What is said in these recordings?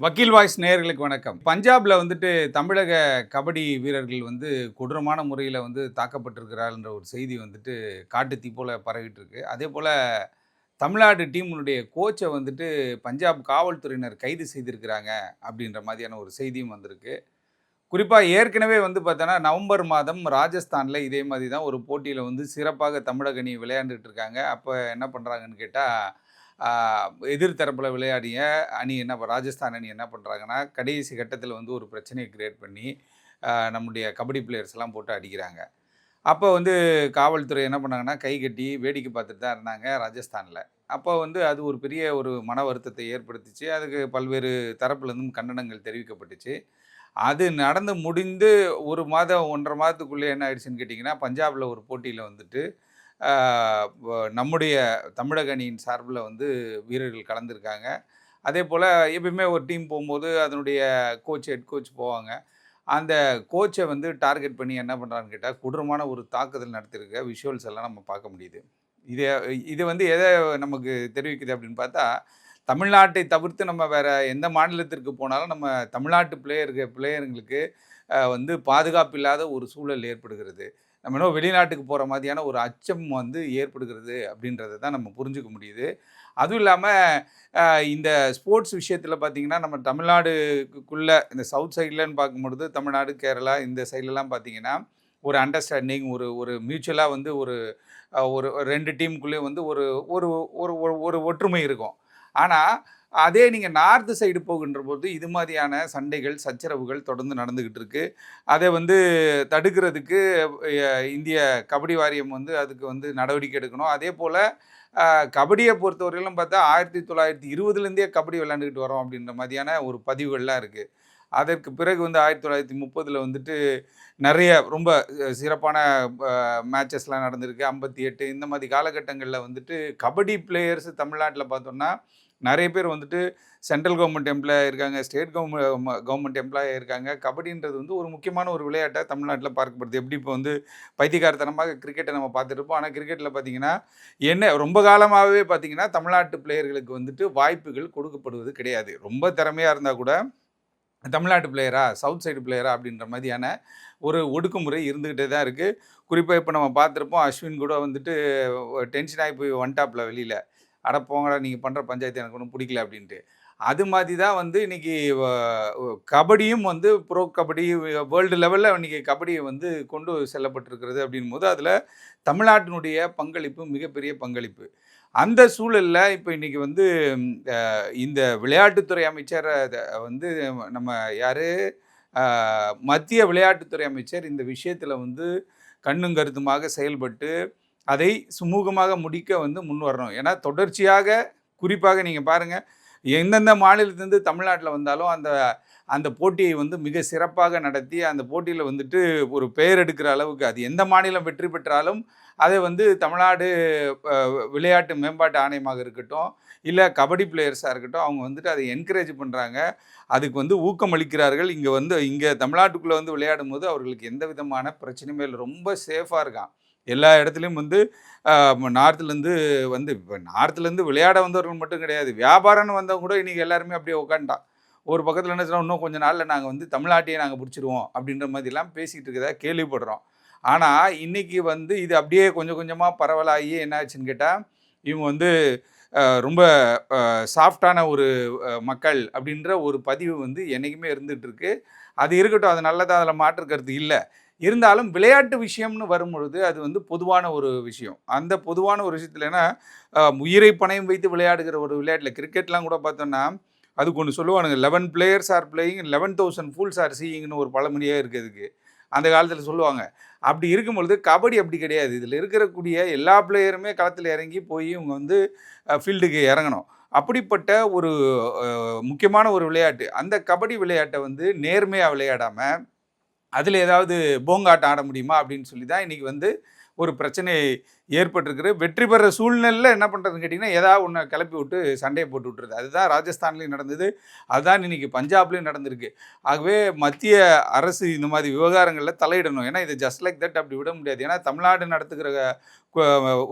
வக்கீல் வாய்ஸ் நேர்களுக்கு வணக்கம். பஞ்சாப்ல வந்துட்டு தமிழக கபடி வீரர்கள் வந்து கொடூரமான முறையில் வந்து தாக்கப்பட்டிருக்கிறார்ன்ற ஒரு செய்தி வந்துட்டு காட்டுத்தீ போல பரவிட்டு இருக்கு அதே போல் தமிழ்நாடு டீமுடைய கோச்சை வந்துட்டு பஞ்சாப் காவல்துறையினர் கைது செய்திருக்கிறாங்க அப்படின்ற மாதிரியான ஒரு செய்தியும் வந்திருக்கு. குறிப்பாக ஏற்கனவே வந்து பார்த்தோன்னா நவம்பர் மாதம் ராஜஸ்தானில் இதே மாதிரி தான் ஒரு போட்டியில் வந்து சிறப்பாக தமிழக அணி விளையாண்டுட்டு இருக்காங்க. அப்போ என்ன பண்ணுறாங்கன்னு கேட்டால் எதிர்த்தரப்பில் விளையாடிய அணி என்ன ராஜஸ்தான் அணி என்ன பண்ணுறாங்கன்னா கடைசி கட்டத்தில் வந்து ஒரு பிரச்சனையை க்ரியேட் பண்ணி நம்முடைய கபடி பிளேயர்ஸ் எல்லாம் போட்டு அடிக்கிறாங்க. அப்போ வந்து காவல்துறை என்ன பண்ணாங்கன்னா கை கட்டி வேடிக்கை பார்த்துட்டு தான் இருந்தாங்க ராஜஸ்தானில். அப்போ வந்து அது ஒரு பெரிய ஒரு மன வருத்தத்தை ஏற்படுத்திச்சு. அதுக்கு பல்வேறு தரப்புலேருந்தும் கண்டனங்கள் தெரிவிக்கப்பட்டுச்சு. அது நடந்து முடிந்து ஒரு மாதம் ஒன்றரை மாதத்துக்குள்ளே என்ன ஆயிடுச்சுன்னு கேட்டிங்கன்னா பஞ்சாபில் ஒரு போட்டியில் வந்துட்டு நம்முடைய தமிழக அணியின் சார்பில் வந்து வீரர்கள் கலந்துருக்காங்க. அதே போல் எப்பயுமே ஒரு டீம் போகும்போது அதனுடைய கோச் ஹெட் கோச் போவாங்க. அந்த கோச்சை வந்து டார்கெட் பண்ணி என்ன பண்ணுறான்னு கேட்டால் கொடூரமான ஒரு தாக்குதல் நடத்திருக்க விஷுவல்ஸ் எல்லாம் நம்ம பார்க்க முடியுது. இது இது வந்து எதை நமக்கு தெரிவிக்குது அப்படின்னு பார்த்தா தமிழ்நாட்டை தவிர்த்து நம்ம வேறு எந்த மாநிலத்திற்கு போனாலும் நம்ம தமிழ்நாட்டு பிளேயருக்கு பிளேயருங்களுக்கு வந்து பாதுகாப்பு இல்லாத ஒரு சூழல் ஏற்படுகிறது. நம்ம இன்னும் வெளிநாட்டுக்கு போகிற மாதிரியான ஒரு அச்சம் வந்து ஏற்படுகிறது அப்படின்றத தான் நம்ம புரிஞ்சுக்க முடியுது. அதுவும் இல்லாமல் இந்த ஸ்போர்ட்ஸ் விஷயத்தில் பார்த்தீங்கன்னா நம்ம தமிழ்நாடுக்குள்ளே இந்த சவுத் சைட்லன்னு பார்க்கும்பொழுது தமிழ்நாடு கேரளா இந்த சைட்லலாம் பார்த்தீங்கன்னா ஒரு அண்டர்ஸ்டாண்டிங் ஒரு ஒரு மியூச்சுவலாக வந்து ஒரு ஒரு ரெண்டு டீமுக்குள்ளேயும் வந்து ஒரு ஒரு ஒரு- ஒரு ஒற்றுமை இருக்கும். ஆனால் அதே நீங்கள் நார்த்து சைடு போகின்ற போது இது மாதிரியான சண்டைகள் சச்சரவுகள் தொடர்ந்து நடந்துக்கிட்டு இருக்கு. அதை வந்து தடுக்கிறதுக்கு இந்திய கபடி வாரியம் வந்து அதுக்கு வந்து நடவடிக்கை எடுக்கணும். அதே போல் கபடியை பொறுத்தவரையிலும் பார்த்தா ஆயிரத்தி தொள்ளாயிரத்தி இருபதுலேருந்தே கபடி விளையாண்டுக்கிட்டு வரோம் அப்படின்ற மாதிரியான ஒரு பதிவுகள்லாம் இருக்குது அதற்கு பிறகு வந்து ஆயிரத்தி தொள்ளாயிரத்தி முப்பதில் வந்துட்டு நிறைய ரொம்ப சிறப்பான மேட்சஸ்லாம் நடந்திருக்கு. ஐம்பத்தி எட்டு இந்த மாதிரி காலகட்டங்களில் வந்துட்டு கபடி பிளேயர்ஸ் தமிழ்நாட்டில் பார்த்தோம்னா நிறைய பேர் வந்துட்டு சென்ட்ரல் கவர்மெண்ட் எம்ப்ளாயாக இருக்காங்க ஸ்டேட் கவர்மெண்ட் கவர்மெண்ட் எம்ப்ளாயாக இருக்காங்க. கபடின்றது வந்து ஒரு முக்கியமான ஒரு விளையாட்டை தமிழ்நாட்டில் பார்க்கப்படுது. எப்படி இப்போ வந்து பைத்தியக்காரத்தனமாக கிரிக்கெட்டை நம்ம பார்த்துருப்போம் ஆனால் கிரிக்கெட்டில் பார்த்தீங்கன்னா என்ன ரொம்ப காலமாகவே பார்த்தீங்கன்னா தமிழ்நாட்டு பிளேயர்களுக்கு வந்துட்டு வாய்ப்புகள் கொடுக்கப்படுவது கிடையாது. ரொம்ப திறமையாக இருந்தால் கூட தமிழ்நாட்டு பிளேயரா சவுத் சைடு பிளேயரா அப்படின்ற மாதிரியான ஒரு ஒடுக்குமுறை இருந்துக்கிட்டே தான் இருக்குது குறிப்பாக இப்போ நம்ம பார்த்துருப்போம் அஸ்வின் கூட வந்துட்டு டென்ஷன் ஆகி போய் ஒன் டாப்பில் வெளியில். அட போங்கடா நீங்கள் பண்ணுற பஞ்சாயத்து எனக்கு ஒன்றும் பிடிக்கல அப்படின்ட்டு. அது மாதிரி தான் வந்து இன்றைக்கி கபடியும் வந்து ப்ரோ கபடி வேர்ல்டு லெவலில் இன்றைக்கி கபடியை வந்து கொண்டு செல்லப்பட்டிருக்கிறது அப்படின் போது அதில் தமிழ்நாட்டினுடைய பங்களிப்பு மிகப்பெரிய பங்களிப்பு. அந்த சூழலில் இப்போ இன்றைக்கி வந்து இந்த விளையாட்டுத்துறை அமைச்சர் வந்து நம்ம யார் மத்திய விளையாட்டுத்துறை அமைச்சர் இந்த விஷயத்தில் வந்து கண்ணும் கருத்துமாக செயல்பட்டு அதை சுமூகமாக முடிக்க வந்து முன் வரணும். ஏன்னா தொடர்ச்சியாக குறிப்பாக நீங்கள் பாருங்கள் எந்தெந்த மாநிலத்திலேருந்து தமிழ்நாட்டில் வந்தாலும் அந்த அந்த போட்டியை வந்து மிக சிறப்பாக நடத்தி அந்த போட்டியில் வந்துட்டு ஒரு பெயர் எடுக்கிற அளவுக்கு அது எந்த மாநிலம் வெற்றி பெற்றாலும் அதை வந்து தமிழ்நாடு விளையாட்டு மேம்பாட்டு ஆணையமாக இருக்கட்டும் இல்லை கபடி பிளேயர்ஸாக இருக்கட்டும் அவங்க வந்துட்டு அதை என்கரேஜ் பண்ணுறாங்க அதுக்கு வந்து ஊக்கம் அளிக்கிறார்கள். இங்கே வந்து இங்கே தமிழ்நாட்டுக்குள்ளே வந்து விளையாடும் போது அவர்களுக்கு எந்த விதமான பிரச்சனையுமே இல்லை. ரொம்ப சேஃபாக இருக்கான். எல்லா இடத்துலையும் வந்து நார்த்துலேருந்து வந்து இப்போ நார்த்துலேருந்து விளையாட வந்தவர்கள் மட்டும் கிடையாது. வியாபாரம்னு வந்தவங்க கூட இன்றைக்கி எல்லாருமே அப்படியே உட்காந்துட்டான் ஒரு பக்கத்தில் என்ன சொன்னால் இன்னும் கொஞ்ச நாளில் நாங்கள் வந்து தமிழ்நாட்டையே நாங்கள் பிடிச்சிருவோம் அப்படின்ற மாதிரிலாம் பேசிகிட்டு இருக்கதா கேள்விப்படுறோம். ஆனால் இன்றைக்கி வந்து இது அப்படியே கொஞ்சம் கொஞ்சமாக பரவலாகி என்ன ஆச்சுன்னு கேட்டால் இவங்க வந்து ரொம்ப சாஃப்டான ஒரு மக்கள் அப்படின்ற ஒரு பதிவு வந்து என்றைக்குமே இருந்துகிட்ருக்கு அது இருக்கட்டும் அது நல்லதாக அதில் மாற்று கருத்து இல்லை. இருந்தாலும் விளையாட்டு விஷயம்னு வரும்பொழுது அது வந்து பொதுவான ஒரு விஷயம். அந்த பொதுவான ஒரு விஷயத்துலன்னா உயிரை பணயம் வைத்து விளையாடுகிற ஒரு விளையாட்டில் கிரிக்கெட்லாம் கூட பார்த்தோன்னா அதுக்கு ஒன்று சொல்லுவானுங்க eleven players are playing eleven thousand fools are சீயிங்னு ஒரு பழமொழியாக இருக்குது அதுக்கு அந்த காலத்தில் சொல்லுவாங்க. அப்படி இருக்கும்பொழுது கபடி அப்படி கிடையாது. இதில் இருக்கக்கூடிய எல்லா பிளேயருமே களத்தில் இறங்கி போய் இவங்க வந்து ஃபீல்டுக்கு இறங்கணும். அப்படிப்பட்ட ஒரு முக்கியமான ஒரு விளையாட்டு. அந்த கபடி விளையாட்டை வந்து நேர்மையாக விளையாடாமல் அதில் ஏதாவது போங்காட்டம் ஆட முடியுமா அப்படின்னு சொல்லி தான் இன்றைக்கி வந்து ஒரு பிரச்சனை ஏற்பட்டிருக்குது. வெற்றி பெற சூழ்நிலையில் என்ன பண்ணுறதுன்னு கேட்டிங்கன்னா ஏதாவது ஒன்று கிளப்பி விட்டு சண்டையை போட்டு விட்டுருது அதுதான் ராஜஸ்தான்லேயும் நடந்தது அதுதான் இன்றைக்கி பஞ்சாப்லேயும் நடந்திருக்கு. ஆகவே மத்திய அரசு இந்த மாதிரி விவகாரங்களில் தலையிடணும். ஏன்னா இது ஜஸ்ட் லைக் தட் அப்படி விட முடியாது. ஏன்னா தமிழ்நாடு நடத்துகிற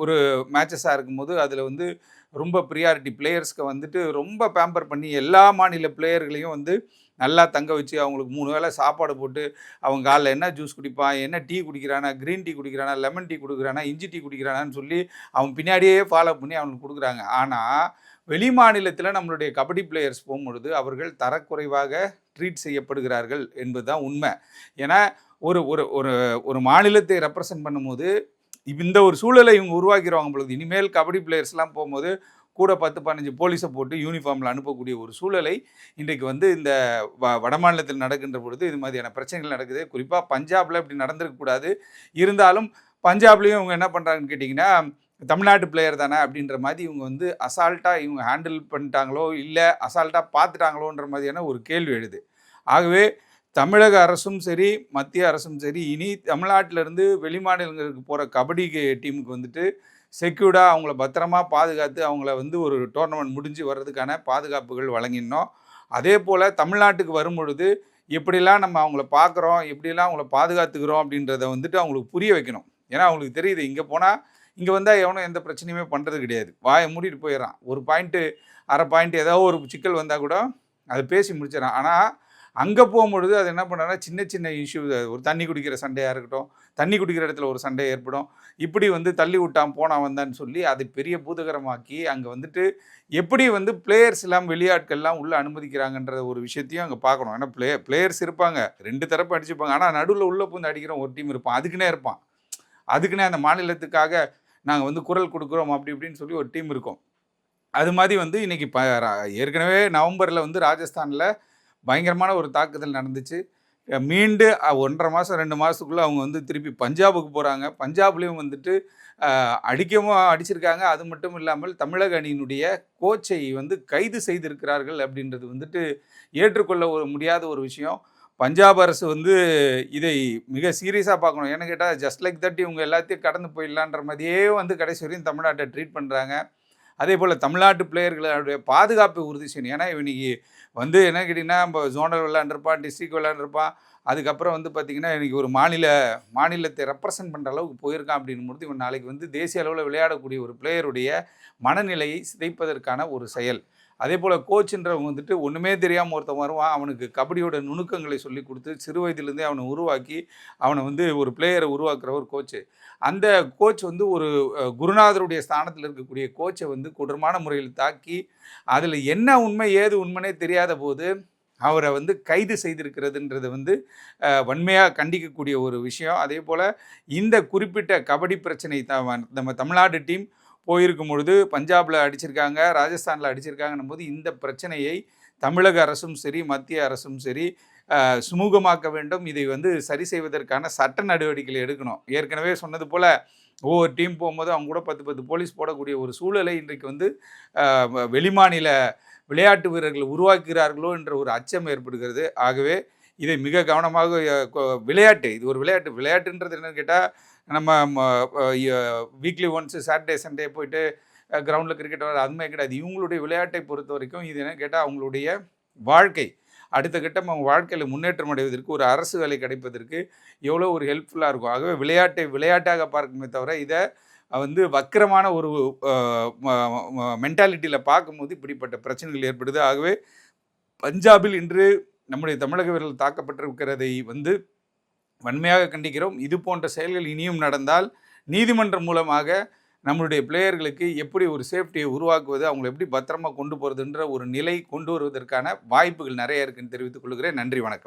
ஒரு மேட்சஸாக இருக்கும்போது அதில் வந்து ரொம்ப ப்ரியாரிட்டி பிளேயர்ஸ்க்கு வந்துட்டு ரொம்ப பேம்பர் பண்ணி எல்லா மாநில பிளேயர்களையும் வந்து நல்லா தங்க வச்சு அவங்களுக்கு மூணு வேளை சாப்பாடு போட்டு அவங்க காலைல என்ன ஜூஸ் குடிப்பான் என்ன டீ குடிக்கிறானா க்ரீன் டீ குடிக்கிறானா லெமன் டீ குடிக்கிறானா இஞ்சி டீ குடிக்கிறானான்னு சொல்லி அவன் பின்னாடியே ஃபாலோ பண்ணி அவங்களுக்கு கொடுக்குறாங்க. ஆனால் வெளி மாநிலத்தில் நம்மளுடைய கபடி பிளேயர்ஸ் போகும்பொழுது அவர்கள் தரக்குறைவாக ட்ரீட் செய்யப்படுகிறார்கள் என்பது தான் உண்மை. ஏன்னா ஒரு ஒரு ஒரு ஒரு மாநிலத்தை ரெப்ரசன்ட் பண்ணும்போது இந்த ஒரு சூழலை இவங்க உருவாக்கிடுவாங்க பொழுது இனிமேல் கபடி பிளேயர்ஸ்லாம் போகும்போது கூட பத்து பதினஞ்சு போலீஸை போட்டு யூனிஃபார்மில் அனுப்பக்கூடிய ஒரு சூழலை இன்றைக்கு வந்து இந்த வ வடமாநிலத்தில் நடக்கின்ற பொழுது இது மாதிரியான பிரச்சனைகள் நடக்குது. குறிப்பாக பஞ்சாபில் இப்படி நடந்திருக்கக்கூடாது இருந்தாலும் பஞ்சாப்லேயும் இவங்க என்ன பண்ணுறாங்கன்னு கேட்டிங்கன்னா தமிழ்நாட்டு பிளேயர் தானே அப்படின்ற மாதிரி இவங்க வந்து அசால்ட்டாக இவங்க ஹேண்டில் பண்ணிட்டாங்களோ இல்லை அசால்ட்டாக பார்த்துட்டாங்களோன்ற மாதிரியான ஒரு கேள்வி எழுது. ஆகவே தமிழக அரசும் சரி மத்திய அரசும் சரி இனி தமிழ்நாட்டிலேருந்து வெளிமாநிலங்களுக்கு போகிற கபடி டீமுக்கு வந்துட்டு செக்யூர்டாக அவங்கள பத்திரமா பாதுகாத்து அவங்கள வந்து ஒரு டோர்னமெண்ட் முடிஞ்சு வர்றதுக்கான பாதுகாப்புகள் வழங்கினோம். அதே போல் தமிழ்நாட்டுக்கு வரும்பொழுது எப்படிலாம் நம்ம அவங்கள பார்க்குறோம் எப்படிலாம் அவங்கள பாதுகாத்துக்கிறோம் அப்படின்றத வந்துட்டு அவங்களுக்கு புரிய வைக்கணும். ஏன்னா அவங்களுக்கு தெரியுது இங்கே போனால் இங்கே வந்தால் எவனும் எந்த பிரச்சனையுமே பண்ணுறது கிடையாது. வாயை மூடிட்டு போயிடறான். ஒரு பாயிண்ட்டு அரை பாயிண்ட் ஏதோ ஒரு சிக்கல் வந்தால் கூட அதை பேசி முடிச்சிடறான். ஆனால் அங்கே போகும்பொழுது அது என்ன பண்ணுறாங்கன்னா சின்ன சின்ன இஷ்யூ ஒரு தண்ணி குடிக்கிற சண்டையாக இருக்கட்டும் தண்ணி குடிக்கிற இடத்துல ஒரு சண்டை ஏற்படும். இப்படி வந்து தள்ளி விட்டான் போனான் வந்தான்னு சொல்லி அதை பெரிய பூதகரமாக்கி அங்கே வந்துட்டு எப்படி வந்து பிளேயர்ஸ் எல்லாம் வெளியாட்கள்லாம் உள்ளே அனுமதிக்கிறாங்கன்ற ஒரு விஷயத்தையும் அங்கே பார்க்கணும். ஏன்னா பிளே பிளேயர்ஸ் இருப்பாங்க. ரெண்டு தரப்பு அடிச்சுப்பாங்க. ஆனால் நடுவில் உள்ளே பூந்து அடிக்கிற ஒரு டீம் இருப்பான். அதுக்குன்னே இருப்பான். அதுக்குன்னே அந்த மாநிலத்துக்காக நாங்கள் வந்து குரல் கொடுக்குறோம் அப்படி இப்படின்னு சொல்லி ஒரு டீம் இருக்கும். அது மாதிரி வந்து இன்றைக்கி ப ஏற்கனவே நவம்பரில் வந்து ராஜஸ்தானில் பயங்கரமான ஒரு தாக்குதல் நடந்துச்சு. மீண்டு ஒன்றரை மாதம் ரெண்டு மாதத்துக்குள்ளே அவங்க வந்து திருப்பி பஞ்சாபுக்கு போகிறாங்க பஞ்சாப்லேயும் வந்துட்டு அடிக்கவும் அடிச்சிருக்காங்க. அது மட்டும் இல்லாமல் தமிழக அணியினுடைய கோச்சை வந்து கைது செய்திருக்கிறார்கள் அப்படின்றது வந்துட்டு ஏற்றுக்கொள்ள ஒரு முடியாத ஒரு விஷயம். பஞ்சாப் அரசு வந்து இதை மிக சீரியஸாக பார்க்கணும். ஏன்னு கேட்டால் ஜஸ்ட் லைக் தட் இவங்க எல்லாத்தையும் கடந்து போயிடலான்ற மாதிரியே வந்து கடைசி வரையும் தமிழ்நாட்டை ட்ரீட் பண்ணுறாங்க அதே போல் தமிழ்நாட்டு பிளேயர்களுடைய பாதுகாப்பை உறுதி செய்யணும். ஏன்னா இவனிக்கு வந்து என்ன கேட்டிங்கன்னா இப்போ ஜோனல் விளாண்டுருப்பான் டிஸ்ட்ரிக் விளாண்டுருப்பான் அதுக்கப்புறம் வந்து பார்த்திங்கன்னா இன்றைக்கி ஒரு மாநில மாநிலத்தை ரெப்ரசன்ட் பண்ணுற அளவுக்கு போயிருக்கான் அப்படின்னு பொழுது இவன் நாளைக்கு வந்து தேசிய அளவில் விளையாடக்கூடிய ஒரு பிளேயருடைய மனநிலையை சிதைப்பதற்கான ஒரு செயல். அதே போல் கோச்சுன்றவங்க வந்துட்டு ஒன்றுமே தெரியாமல் ஒருத்தன் வருவான். அவனுக்கு கபடியோட நுணுக்கங்களை சொல்லி கொடுத்து சிறு வயதிலேருந்தே அவனை உருவாக்கி அவனை வந்து ஒரு பிளேயரை உருவாக்குற ஒரு கோச்சு அந்த கோச் வந்து ஒரு குருநாதருடைய ஸ்தானத்தில் இருக்கக்கூடிய கோச்சை வந்து கொடூரமான முறையில் தாக்கி அதில் என்ன உண்மை ஏது உண்மைனே தெரியாத போது அவரை வந்து கைது செய்திருக்கிறதுன்றது வந்து வன்மையாக கண்டிக்கக்கூடிய ஒரு விஷயம். அதே போல் இந்த குறிப்பிட்ட கபடி பிரச்சனை த நம்ம தமிழ்நாடு டீம் போயிருக்கும் பொழுது பஞ்சாபில் அடிச்சிருக்காங்க ராஜஸ்தானில் அடிச்சிருக்காங்கன்னும் போது இந்த பிரச்சனையை தமிழக அரசும் சரி மத்திய அரசும் சரி சுமூகமாக்க வேண்டும். இதை வந்து சரி செய்வதற்கான சட்ட நடவடிக்கைகள் எடுக்கணும். ஏற்கனவே சொன்னது போல் ஒவ்வொரு டீம் போகும்போது அவங்க கூட பத்து பத்து போலீஸ் போடக்கூடிய ஒரு சூழலை இன்றைக்கு வந்து வெளிமாநில விளையாட்டு வீரர்கள் உருவாக்குகிறார்களோ என்ற ஒரு அச்சம் ஏற்படுகிறது. ஆகவே இதை மிக கவனமாக விளையாட்டு இது ஒரு விளையாட்டு விளையாட்டுன்றது என்னன்னு கேட்டால் நம்ம வீக்லி ஒன்ஸ் சாட்டர்டே சண்டே போயிட்டு கிரவுண்டில் கிரிக்கெட் வர அதுமே கிடையாது. இவங்களுடைய விளையாட்டை பொறுத்த வரைக்கும் இது என்ன கேட்டால் அவங்களுடைய வாழ்க்கை. அடுத்த கட்டம் அவங்க வாழ்க்கையில் முன்னேற்றம் அடைவதற்கு ஒரு அரசு வேலை கிடைப்பதற்கு எவ்வளோ ஒரு ஹெல்ப்ஃபுல்லாக இருக்கும். ஆகவே விளையாட்டை விளையாட்டாக பார்க்குமே தவிர இதை வந்து வக்கரமான ஒரு மென்டாலிட்டியில் பார்க்கும்போது இப்படிப்பட்ட பிரச்சனைகள் ஏற்படுது. ஆகவே பஞ்சாபில் இன்று நம்முடைய தமிழக வீரர்கள் தாக்கப்பட்டிருக்கிறதை வந்து வன்மையாக கண்டிக்கிறோம். இது போன்ற செயல்கள் இனியும் நடந்தால் நீதிமன்றம் மூலமாக நம்மளுடைய பிளேயர்களுக்கு எப்படி ஒரு சேஃப்டியை உருவாக்குவது அவங்களை எப்படி பத்திரமா கொண்டு போகிறதுன்ற ஒரு நிலை கொண்டு வருவதற்கான வாய்ப்புகள் நிறைய இருக்குன்னு தெரிவித்துக் கொள்கிறேன். நன்றி வணக்கம்.